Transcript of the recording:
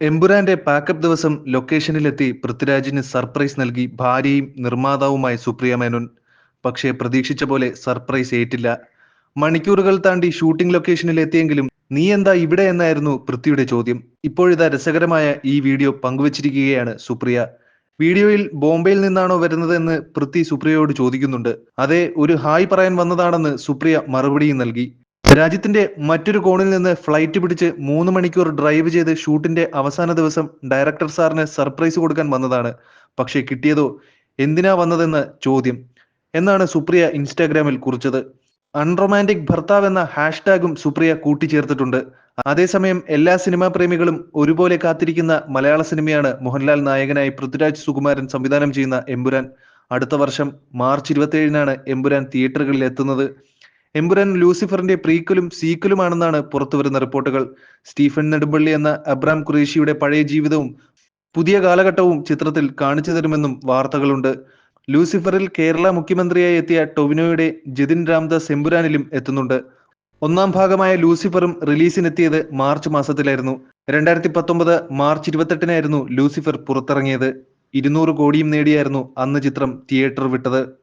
എമ്പുരാന്റെ pack up ദിവസം ലൊക്കേഷനിലെത്തി പൃഥ്വിരാജിന് surprise നൽകി ഭാര്യയും നിർമ്മാതാവുമായ സുപ്രിയ മേനോൻ പക്ഷേ പ്രതീക്ഷിച്ച പോലെ സർപ്രൈസ് ഏറ്റില്ല. മണിക്കൂറുകൾ താണ്ടി ഷൂട്ടിംഗ് ലൊക്കേഷനിൽ എത്തിയെങ്കിലും നീ എന്താ ഇവിടെ എന്നായിരുന്നു പൃഥ്വിയുടെ ചോദ്യം. ഇപ്പോഴിതാ രസകരമായ ഈ വീഡിയോ പങ്കുവച്ചിരിക്കുകയാണ് സുപ്രിയ. വീഡിയോയിൽ ബോംബെയിൽ നിന്നാണോ വരുന്നതെന്ന് പൃഥ്വി സുപ്രിയയോട് ചോദിക്കുന്നുണ്ട്. അതെ ഒരു ഹായ് പറയാൻ വന്നതാണെന്ന് സുപ്രിയ മറുപടിയും നൽകി. രാജ്യത്തിന്റെ മറ്റൊരു കോണിൽ നിന്ന് ഫ്ലൈറ്റ് പിടിച്ച് മൂന്ന് മണിക്കൂർ ഡ്രൈവ് ചെയ്ത് ഷൂട്ടിന്റെ അവസാന ദിവസം ഡയറക്ടർ സാറിന് സർപ്രൈസ് കൊടുക്കാൻ വന്നതാണ്. പക്ഷേ കിട്ടിയതോ? എന്തിനാ വന്നതെന്ന് ചോദ്യം. എന്നാണ് സുപ്രിയ ഇൻസ്റ്റാഗ്രാമിൽ കുറിച്ചത്. അൺറൊമാന്റിക് ഭർത്താവ് എന്ന ഹാഷ്ടാഗും സുപ്രിയ കൂട്ടിച്ചേർത്തിട്ടുണ്ട്. അതേസമയം എല്ലാ സിനിമാ പ്രേമികളും ഒരുപോലെ കാത്തിരിക്കുന്ന മലയാള സിനിമയാണ് മോഹൻലാൽ നായകനായി പൃഥ്വിരാജ് സുകുമാരൻ സംവിധാനം ചെയ്യുന്ന എമ്പുരാൻ. അടുത്ത വർഷം മാർച്ച് ഇരുപത്തിയേഴിനാണ് എമ്പുരാൻ തിയേറ്ററുകളിൽ എത്തുന്നത്. എമ്പുരാൻ ലൂസിഫറിന്റെ പ്രീക്വലും സീക്വലുമാണെന്നാണ് പുറത്തുവരുന്ന റിപ്പോർട്ടുകൾ. സ്റ്റീഫൻ നെടുമ്പള്ളി എന്ന അബ്രാം ഖുറേഷിയുടെ പഴയ ജീവിതവും പുതിയ കാലഘട്ടവും ചിത്രത്തിൽ കാണിച്ചു തരുമെന്നും വാർത്തകളുണ്ട്. ലൂസിഫറിൽ കേരള മുഖ്യമന്ത്രിയായി എത്തിയ ടൊവിനോയുടെ ജിതിൻ രാംദാസ് എമ്പുരാനിലും എത്തുന്നുണ്ട്. ഒന്നാം ഭാഗമായ ലൂസിഫറും റിലീസിനെത്തിയത് മാർച്ച് മാസത്തിലായിരുന്നു. രണ്ടായിരത്തി പത്തൊമ്പത് മാർച്ച് ഇരുപത്തെട്ടിനായിരുന്നു ലൂസിഫർ പുറത്തിറങ്ങിയത്. ഇരുന്നൂറ് കോടിയും നേടിയായിരുന്നു അന്ന് ചിത്രം തിയേറ്റർ വിട്ടത്.